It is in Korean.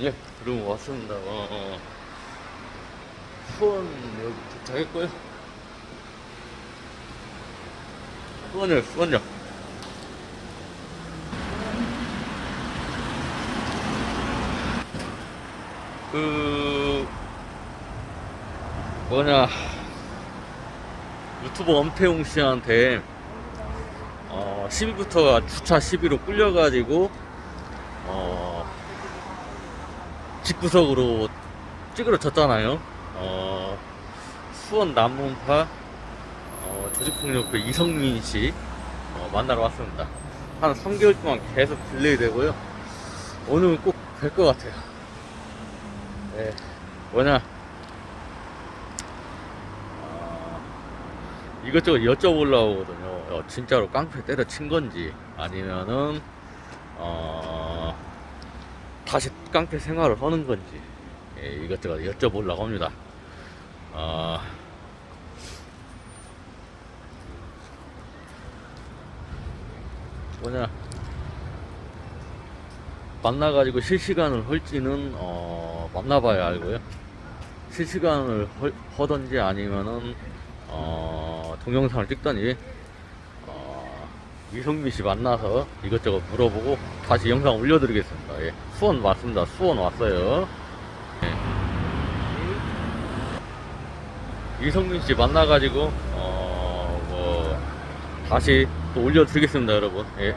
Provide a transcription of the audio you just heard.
예, 그럼 왔습니다. 어, 어. 수원 여기 도착했고요. 수원역, 수원역. 그, 뭐냐, 유튜버 엄태웅 씨한테, 어, 10위부터가 주차 10위로 끌려가지고, 어, 집구석으로 찌그러 졌잖아요. 어, 수원 남문파 어, 조직폭력 그 이성민 씨 어, 만나러 왔습니다. 한 3개월 동안 계속 딜레이 되고요. 오늘은 꼭뵐것 같아요. 네, 뭐냐. 어, 이것저것 여쭤보려고 하거든요. 어, 진짜로 깡패 때려친 건지, 아니면은, 어, 다시 깡패 생활을 하는 건지 예, 이것저것 여쭤보려고 합니다. 어, 뭐냐 만나가지고 실시간을 할지는 어, 만나봐야 알고요. 실시간을 헐- 하던지 아니면은 어, 동영상을 어, 이성민 씨 만나서 이것저것 물어보고 다시 영상 올려드리겠습니다. 예. 수원 왔습니다. 수원 왔어요. 예. 이성민 씨 만나가지고 어, 뭐 다시 또 올려드리겠습니다, 여러분. 예.